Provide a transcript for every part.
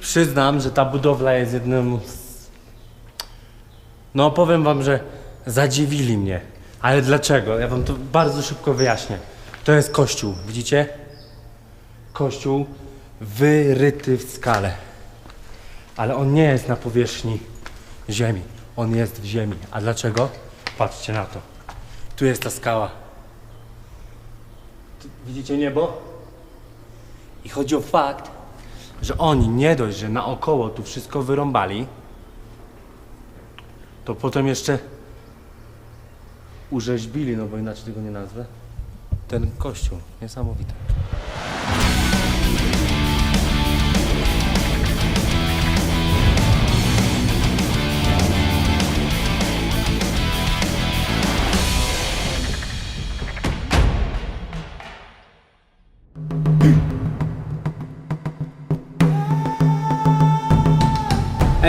przyznam, że ta budowla jest jednym z... No powiem wam, że zadziwili mnie. Ale dlaczego? Ja wam to bardzo szybko wyjaśnię. To jest kościół, widzicie? Kościół wyryty w skale. Ale on nie jest na powierzchni ziemi. On jest w ziemi. A dlaczego? Patrzcie na to. Tu jest ta skała. Widzicie niebo? I chodzi o fakt, że oni nie dość, że naokoło tu wszystko wyrąbali, to potem jeszcze urzeźbili, no bo inaczej tego nie nazwę, ten kościół. Niesamowite.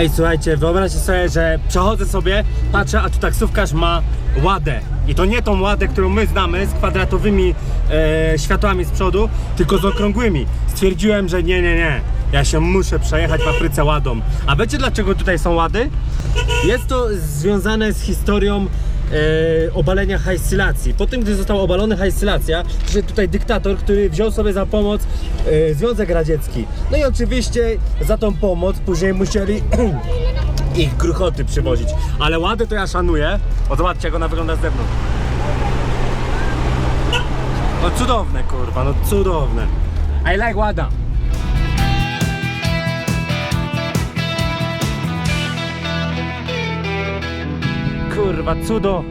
Ej, słuchajcie, wyobraźcie sobie, że przechodzę sobie, patrzę, a tu taksówkarz ma ładę. I to nie tą ładę, którą my znamy, z kwadratowymi e, światłami z przodu, tylko z okrągłymi. Stwierdziłem, że nie, nie, nie. Ja się muszę przejechać w Afryce ładą. A wiecie dlaczego tutaj są łady? Jest to związane z historią e, obalenia hajsylacji. Po tym, gdy został obalony hajsylacja, przyszedł tutaj dyktator, który wziął sobie za pomoc e, Związek Radziecki. No i oczywiście za tą pomoc później musieli ich gruchoty przywozić. Ale łady to ja szanuję. O zobaczcie jak ona wygląda z zewnątrz. No cudowne kurwa, no cudowne. I like łada. Kurwa, cudo,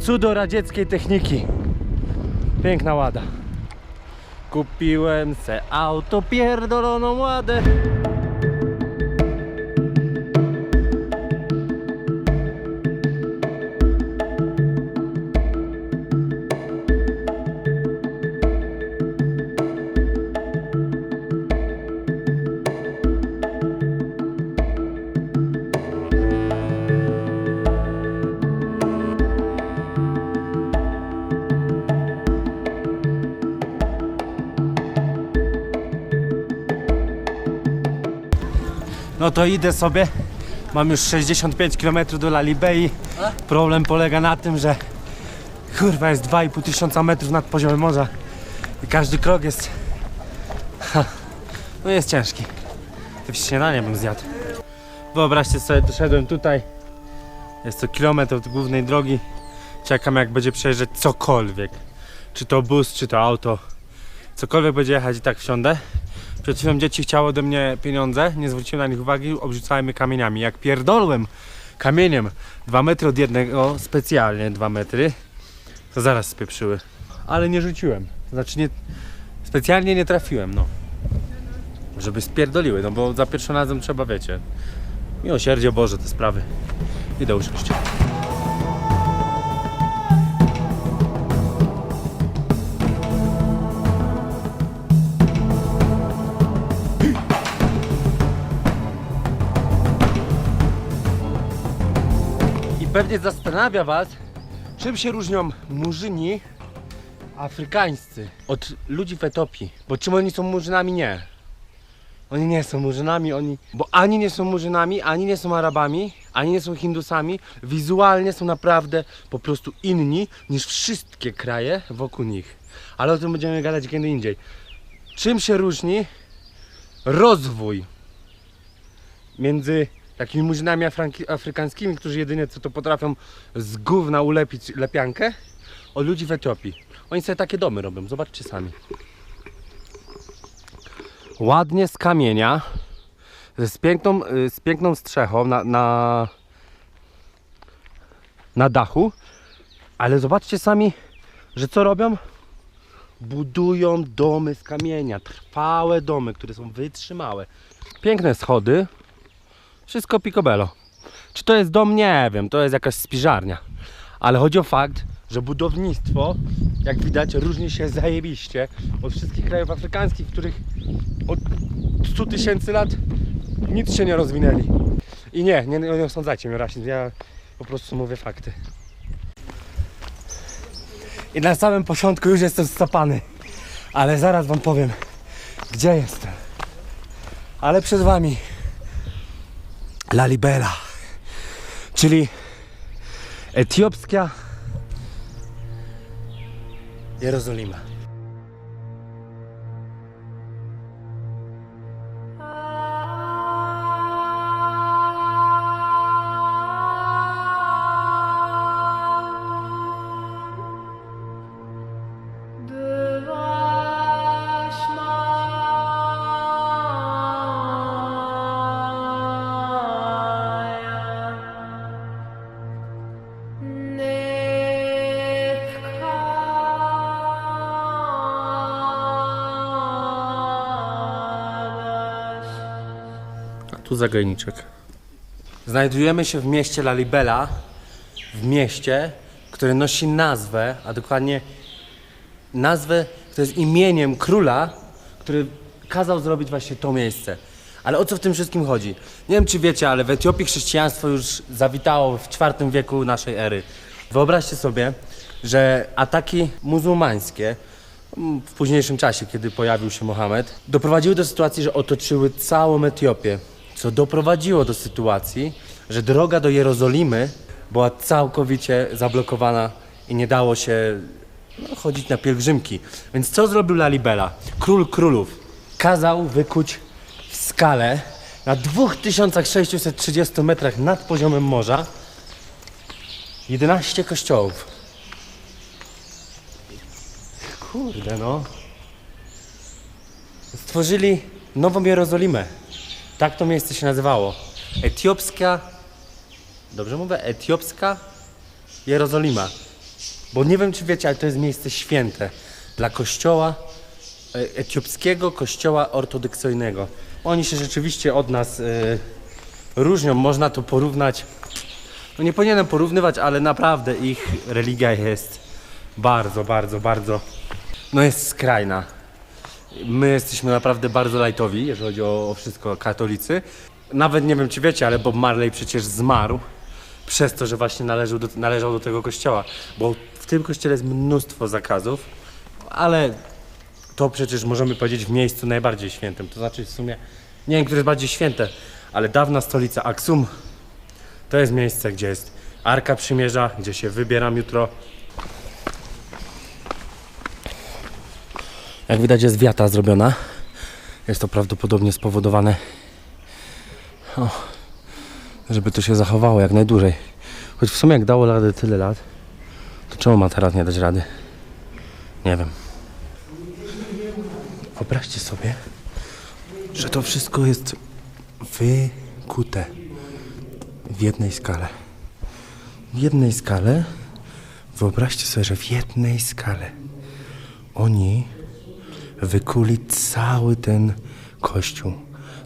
cudo radzieckiej techniki. Piękna łada. Kupiłem se auto, pierdoloną ładę. To idę sobie. Mam już 65 km do Lalibei. Problem polega na tym, że kurwa jest 2,5 tysiąca metrów nad poziomem morza i każdy krok jest ha, no jest ciężki. To śniadanie bym zjadł. Wyobraźcie sobie, doszedłem tutaj. Jest to kilometr od głównej drogi. Czekam jak będzie przejeżdżać cokolwiek. Czy to bus, czy to auto. Cokolwiek będzie jechać i tak wsiądę. Przed chwilą dzieci chciały ode mnie pieniądze, nie zwróciłem na nich uwagi, obrzucałem je kamieniami. Jak pierdolłem kamieniem 2 metry od jednego, specjalnie 2 metry, to zaraz spieprzyły. Ale nie rzuciłem. Znaczy nie, specjalnie nie trafiłem, no. Żeby spierdoliły, no bo za pierwszym razem trzeba, wiecie, miłosierdzie Boże te sprawy. Idę usiąść. Pewnie zastanawia Was, czym się różnią murzyni afrykańscy od ludzi w Etiopii. Bo czym oni są murzynami? Nie. Oni nie są murzynami, oni... Bo ani nie są murzynami, ani nie są Arabami, ani nie są Hindusami. Wizualnie są naprawdę po prostu inni niż wszystkie kraje wokół nich. Ale o tym będziemy gadać kiedy indziej. Czym się różni rozwój między takimi murzynami afrykańskimi, którzy jedynie co to potrafią z gówna ulepić lepiankę, od ludzi w Etiopii. Oni sobie takie domy robią, zobaczcie sami. Ładnie z kamienia, z piękną, y, z piękną strzechą na, na, na dachu, ale zobaczcie sami, że co robią? Budują domy z kamienia, trwałe domy, które są wytrzymałe. Piękne schody, wszystko picobello. Czy to jest dom? Nie wiem, to jest jakaś spiżarnia. Ale chodzi o fakt, że budownictwo, jak widać, różni się zajebiście od wszystkich krajów afrykańskich, w których od 100 tysięcy lat nic się nie rozwinęli. I nie, nie, nie osądzajcie mnie rasizm, ja po prostu mówię fakty. I na samym początku już jestem stopany, ale zaraz wam powiem, gdzie jestem. Ale przed wami Lalibela, czyli etiopska Jerozolima. Tu zagajniczek. Znajdujemy się w mieście Lalibela, w mieście, które nosi nazwę, a dokładnie nazwę, która jest imieniem króla, który kazał zrobić właśnie to miejsce. Ale o co w tym wszystkim chodzi? Nie wiem, czy wiecie, ale w Etiopii chrześcijaństwo już zawitało w IV wieku naszej ery. Wyobraźcie sobie, że ataki muzułmańskie mm, w późniejszym czasie, kiedy pojawił się Mohamed, doprowadziły do sytuacji, że otoczyły całą Etiopię, co doprowadziło do sytuacji, że droga do Jerozolimy była całkowicie zablokowana i nie dało się no, chodzić na pielgrzymki. Więc co zrobił Lalibela? Król królów kazał wykuć w skale na 2630 metrach nad poziomem morza 11 kościołów. Kurde no. Stworzyli nową Jerozolimę. Tak to miejsce się nazywało. Etiopska. Dobrze mówię? Etiopska Jerozolima. Bo nie wiem, czy wiecie, ale to jest miejsce święte dla kościoła, e, etiopskiego kościoła ortodoksyjnego. Oni się rzeczywiście od nas e, różnią. Można to porównać. No nie powinienem porównywać, ale naprawdę ich religia jest bardzo, bardzo, bardzo. No jest skrajna. My jesteśmy naprawdę bardzo lajtowi, jeżeli chodzi o, o wszystko katolicy. Nawet nie wiem, czy wiecie, ale Bob Marley przecież zmarł przez to, że właśnie należał do, należał do tego kościoła. Bo w tym kościele jest mnóstwo zakazów, ale to przecież możemy powiedzieć w miejscu najbardziej świętym. To znaczy w sumie, nie wiem, które jest bardziej święte, ale dawna stolica Aksum to jest miejsce, gdzie jest Arka Przymierza, gdzie się wybieram jutro. Jak widać jest wiata zrobiona. Jest to prawdopodobnie spowodowane, o, żeby to się zachowało jak najdłużej. Choć w sumie jak dało radę tyle lat, to czemu ma teraz nie dać rady? Nie wiem. Wyobraźcie sobie, że to wszystko jest wykute w jednej skale. W jednej skale, wyobraźcie sobie, że w jednej skale oni wykuli cały ten kościół.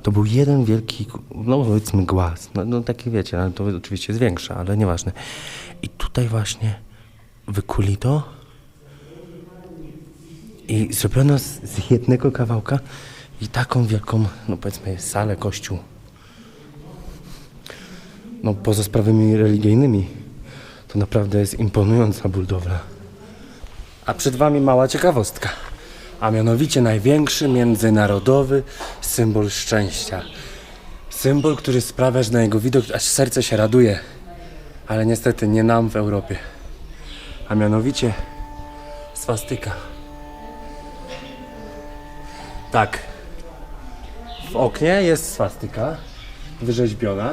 To był jeden wielki, no powiedzmy głaz, no, no taki wiecie, ale to oczywiście jest większe, ale nieważne. I tutaj właśnie wykuli to i zrobiono z, z jednego kawałka i taką wielką, no powiedzmy salę, kościół. No poza sprawami religijnymi to naprawdę jest imponująca budowla. A przed Wami mała ciekawostka. A mianowicie największy międzynarodowy symbol szczęścia. Symbol, który sprawia, że na jego widok aż serce się raduje. Ale niestety nie nam w Europie. A mianowicie swastyka. Tak. W oknie jest swastyka wyrzeźbiona.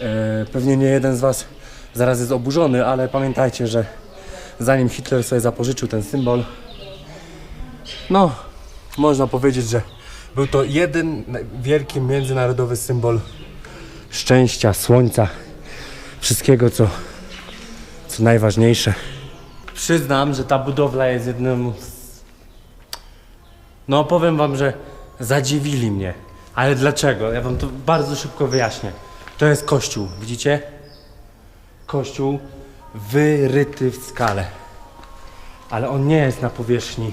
E, pewnie nie jeden z Was zaraz jest oburzony, ale pamiętajcie, że zanim Hitler sobie zapożyczył ten symbol, no, można powiedzieć, że był to jeden wielki międzynarodowy symbol szczęścia, słońca, wszystkiego, co, co najważniejsze. Przyznam, że ta budowla jest jednym z... No, powiem Wam, że zadziwili mnie. Ale dlaczego? Ja Wam to bardzo szybko wyjaśnię. To jest kościół, widzicie? Kościół wyryty w skale. Ale on nie jest na powierzchni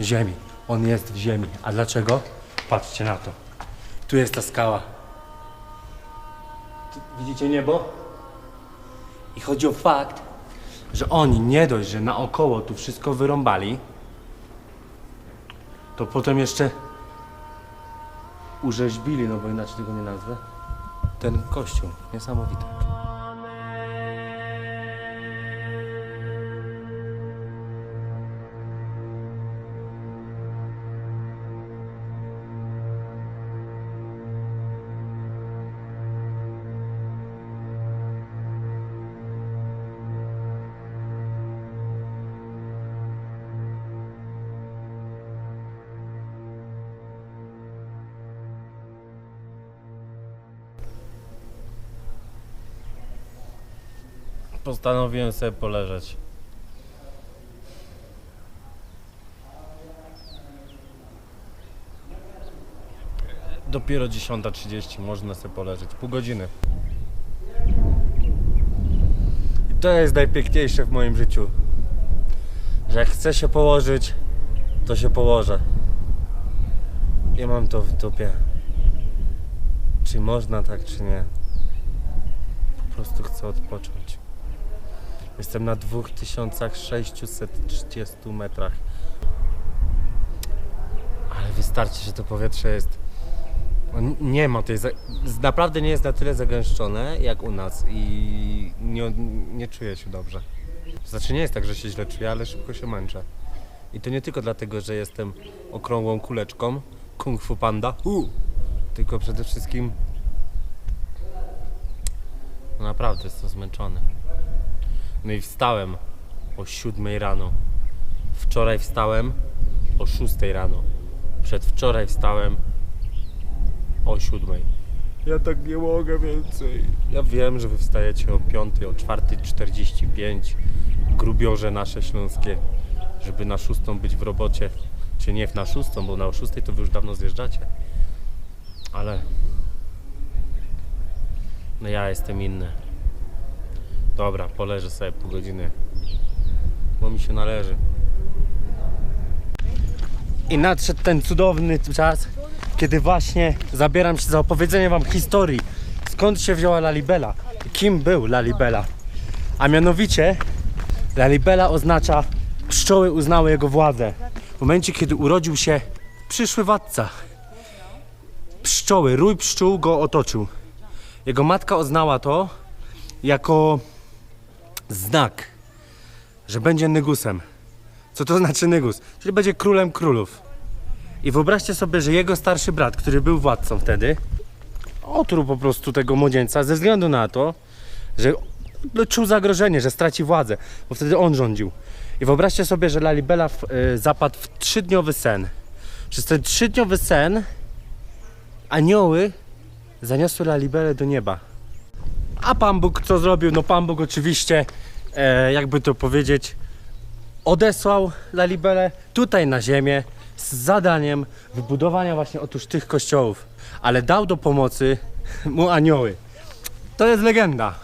ziemi. On jest w ziemi. A dlaczego? Patrzcie na to. Tu jest ta skała. Widzicie niebo? I chodzi o fakt, że oni nie dość, że naokoło tu wszystko wyrąbali, to potem jeszcze urzeźbili, no bo inaczej tego nie nazwę, ten kościół. Niesamowite. Postanowiłem sobie poleżeć. Dopiero 10.30 można sobie poleżeć. Pół godziny. I to jest najpiękniejsze w moim życiu. Że jak chcę się położyć, to się położę. I mam to w dupie. Czy można tak, czy nie. Po prostu chcę odpocząć. Jestem na 2630 metrach. Ale wystarczy, że to powietrze jest. no, Nie ma tej. Naprawdę nie jest na tyle zagęszczone jak u nas i nie, nie czuję się dobrze. Znaczy, nie jest tak, że się źle czuję, ale szybko się męczę. I to nie tylko dlatego, że jestem okrągłą kuleczką, kung fu panda, tylko przede wszystkim. No naprawdę jestem zmęczony. No i wstałem o 7 rano. Wczoraj wstałem o 6 rano. Przedwczoraj wstałem o 7. Ja tak nie mogę więcej. Ja wiem, że wy wstajecie o 5, o 4.45. Grubiorze nasze śląskie. Żeby na 6 być w robocie. Czy nie na 6, bo na 6 to wy już dawno zjeżdżacie. Ale... No ja jestem inny. Dobra, poleżę sobie pół godziny, bo mi się należy. I nadszedł ten cudowny czas, kiedy właśnie zabieram się za opowiedzenie wam historii, skąd się wzięła Lalibela, kim był Lalibela. A mianowicie Lalibela oznacza pszczoły uznały jego władzę. W momencie, kiedy urodził się przyszły władca, pszczoły, rój pszczół go otoczył. Jego matka oznała to jako znak, że będzie Nygusem. Co to znaczy Nygus? Czyli będzie królem królów. I wyobraźcie sobie, że jego starszy brat, który był władcą wtedy, otruł po prostu tego młodzieńca ze względu na to, że no, czuł zagrożenie, że straci władzę, bo wtedy on rządził. I wyobraźcie sobie, że Lalibela w, y, zapadł w trzydniowy sen. Przez ten trzydniowy sen anioły zaniosły Lalibelę do nieba. A Pan Bóg co zrobił? No Pan Bóg oczywiście, e, jakby to powiedzieć, odesłał Lalibelę tutaj na ziemię z zadaniem wybudowania właśnie otóż tych kościołów. Ale dał do pomocy mu anioły. To jest legenda.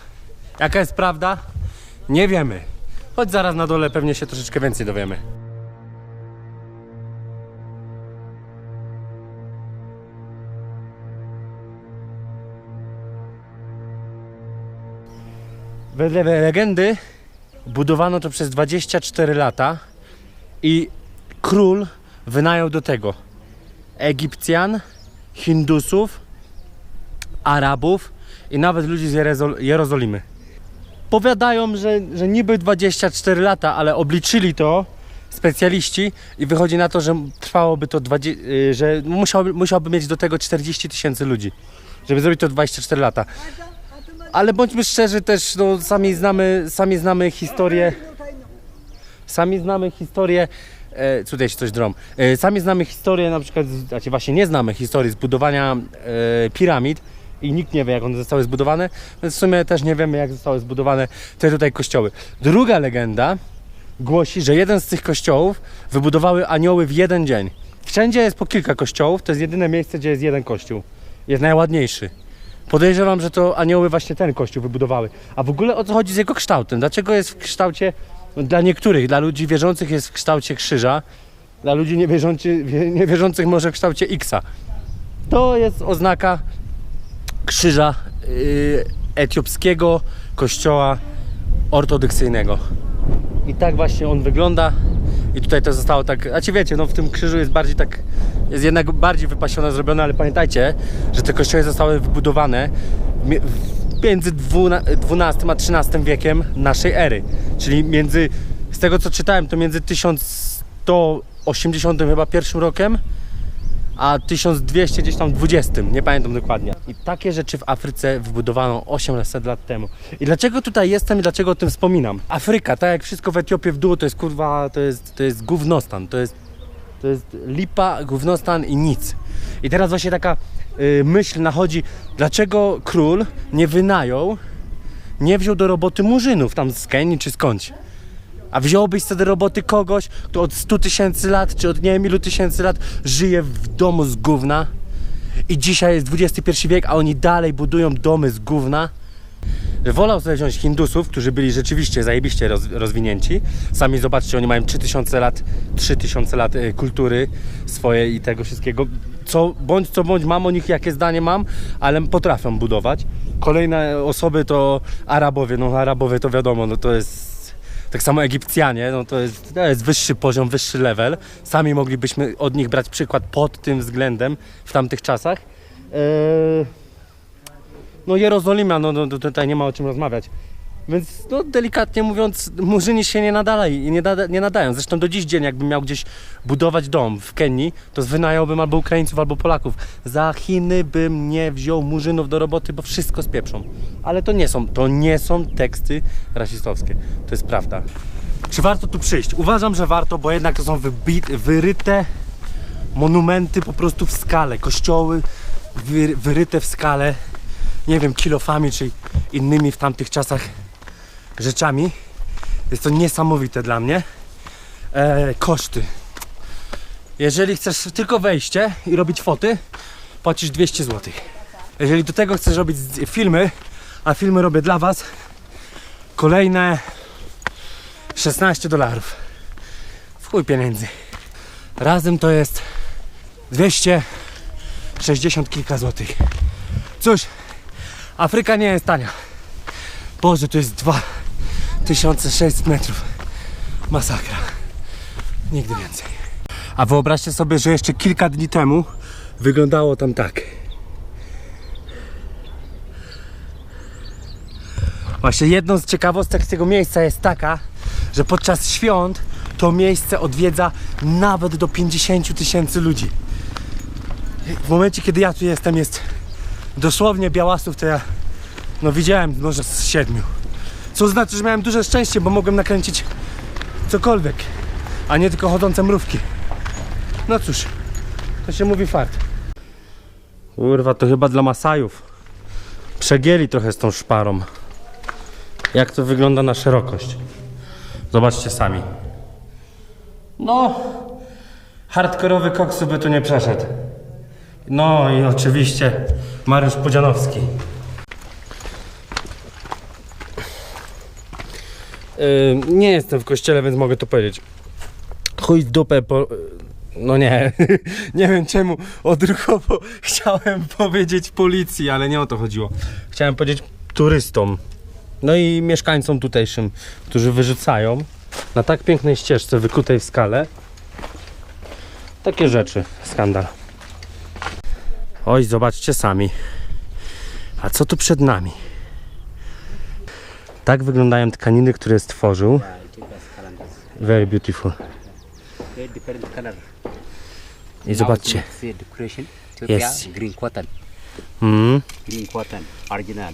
Jaka jest prawda? Nie wiemy. Choć zaraz na dole pewnie się troszeczkę więcej dowiemy. Wedle legendy budowano to przez 24 lata i król wynajął do tego Egipcjan, Hindusów, Arabów i nawet ludzi z Jerezol- Jerozolimy. Powiadają, że, że niby 24 lata, ale obliczyli to specjaliści i wychodzi na to, że trwałoby to 20, y, że musiałby, musiałby mieć do tego 40 tysięcy ludzi, żeby zrobić to 24 lata. Ale bądźmy szczerzy też, no, sami znamy, sami znamy historię, sami znamy historię, e, tutaj się coś drom, e, sami znamy historię na przykład, znaczy właśnie nie znamy historii zbudowania e, piramid i nikt nie wie jak one zostały zbudowane, więc w sumie też nie wiemy jak zostały zbudowane te tutaj kościoły. Druga legenda głosi, że jeden z tych kościołów wybudowały anioły w jeden dzień. Wszędzie jest po kilka kościołów, to jest jedyne miejsce, gdzie jest jeden kościół. Jest najładniejszy. Podejrzewam, że to anioły właśnie ten kościół wybudowały. A w ogóle o co chodzi z jego kształtem? Dlaczego jest w kształcie, dla niektórych, dla ludzi wierzących jest w kształcie krzyża, dla ludzi niewierzący, wie- niewierzących może w kształcie X-a. To jest oznaka krzyża yy, etiopskiego kościoła ortodoksyjnego. I tak właśnie on wygląda. I tutaj to zostało tak, a ci wiecie, no w tym krzyżu jest bardziej tak, jest jednak bardziej wypasione zrobione, ale pamiętajcie, że te kościoły zostały wybudowane między XII a XIII wiekiem naszej ery. Czyli między, z tego co czytałem, to między 1180 chyba pierwszym rokiem, a 1200 gdzieś tam 20, nie pamiętam dokładnie. I takie rzeczy w Afryce wybudowano 800 lat temu. I dlaczego tutaj jestem i dlaczego o tym wspominam? Afryka, tak jak wszystko w Etiopii w dół, to jest kurwa, to jest, to jest gównostan, to jest, to jest lipa, gównostan i nic. I teraz właśnie taka y, myśl nachodzi, dlaczego król nie wynajął, nie wziął do roboty murzynów tam z Kenii czy skądś. A wziąłbyś sobie do roboty kogoś, kto od 100 tysięcy lat, czy od nie wiem ilu tysięcy lat żyje w domu z gówna i dzisiaj jest XXI wiek, a oni dalej budują domy z gówna. Wolał sobie wziąć Hindusów, którzy byli rzeczywiście zajebiście roz, rozwinięci. Sami zobaczcie, oni mają 3000 lat, 3000 lat y, kultury swojej i tego wszystkiego. Co bądź co bądź mam o nich jakie zdanie mam, ale potrafią budować. Kolejne osoby to Arabowie, no Arabowie to wiadomo, no to jest tak samo Egipcjanie, no to jest, to jest wyższy poziom, wyższy level. Sami moglibyśmy od nich brać przykład pod tym względem w tamtych czasach. Eee, no Jerozolima, no, no to tutaj nie ma o czym rozmawiać. Więc no delikatnie mówiąc, murzyni się nie nie, nada, nie nadają. Zresztą do dziś dzień, jakbym miał gdzieś budować dom w Kenii, to wynająłbym albo Ukraińców, albo Polaków. Za Chiny bym nie wziął murzynów do roboty, bo wszystko spieprzą. Ale to nie są, to nie są teksty rasistowskie. To jest prawda. Czy warto tu przyjść? Uważam, że warto, bo jednak to są wybit, wyryte monumenty po prostu w skale. Kościoły wy, wyryte w skale nie wiem, kilofami czy innymi w tamtych czasach rzeczami. Jest to niesamowite dla mnie. E, koszty. Jeżeli chcesz tylko wejście i robić foty, płacisz 200 zł. Jeżeli do tego chcesz robić filmy, a filmy robię dla Was, kolejne 16 dolarów. W chuj pieniędzy. Razem to jest 260 kilka złotych. Cóż, Afryka nie jest tania. Boże, to jest 2600 metrów. Masakra. Nigdy więcej. A wyobraźcie sobie, że jeszcze kilka dni temu wyglądało tam tak. Właśnie jedną z ciekawostek tego miejsca jest taka, że podczas świąt to miejsce odwiedza nawet do 50 tysięcy ludzi. W momencie, kiedy ja tu jestem, jest dosłownie białasów to ja no widziałem może z siedmiu. Co znaczy, że miałem duże szczęście, bo mogłem nakręcić cokolwiek, a nie tylko chodzące mrówki. No cóż, to się mówi fart. Kurwa, to chyba dla Masajów. Przegięli trochę z tą szparą. Jak to wygląda na szerokość. Zobaczcie sami. No, hardkorowy koksu by tu nie przeszedł. No i oczywiście Mariusz Podzianowski. Nie jestem w kościele, więc mogę to powiedzieć. Chuj w dupę po... No nie, nie wiem czemu odruchowo chciałem powiedzieć policji, ale nie o to chodziło. Chciałem powiedzieć turystom, no i mieszkańcom tutejszym, którzy wyrzucają na tak pięknej ścieżce wykutej w skale takie rzeczy. Skandal. Oj, zobaczcie sami. A co tu przed nami? Tak wyglądają tkaniny, które stworzył. Very beautiful. I zobaczcie. Yes. green cotton. Mm. Green cotton, original.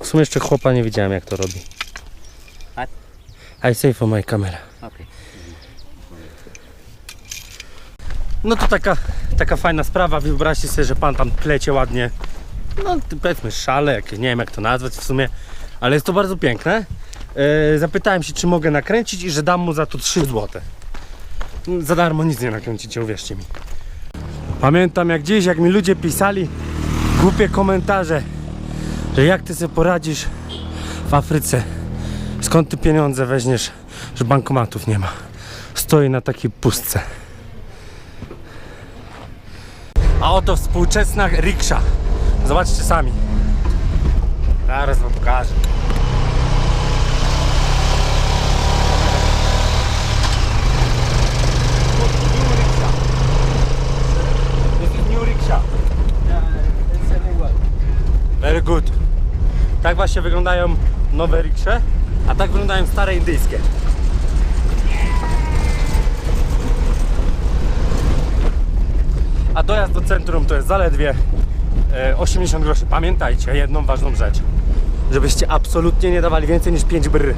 W sumie jeszcze chłopa nie widziałem jak to robi. I say for my camera. No to taka, taka fajna sprawa. Wyobraźcie sobie, że pan tam plecie ładnie. No powiedzmy szale, jakieś, nie wiem jak to nazwać w sumie, ale jest to bardzo piękne. E, zapytałem się, czy mogę nakręcić i że dam mu za to 3 złote. No, Za darmo nic nie nakręcicie, uwierzcie mi. Pamiętam jak dziś, jak mi ludzie pisali głupie komentarze, że jak ty sobie poradzisz w Afryce, skąd ty pieniądze weźmiesz, że bankomatów nie ma. Stoi na takiej pustce. A oto współczesna riksza. Zobaczcie sami. Zaraz wam pokażę. Very good. Tak właśnie wyglądają nowe riksze, a tak wyglądają stare indyjskie. A dojazd do centrum to jest zaledwie e, 80 groszy. Pamiętajcie jedną ważną rzecz. Żebyście absolutnie nie dawali więcej niż 5 bry.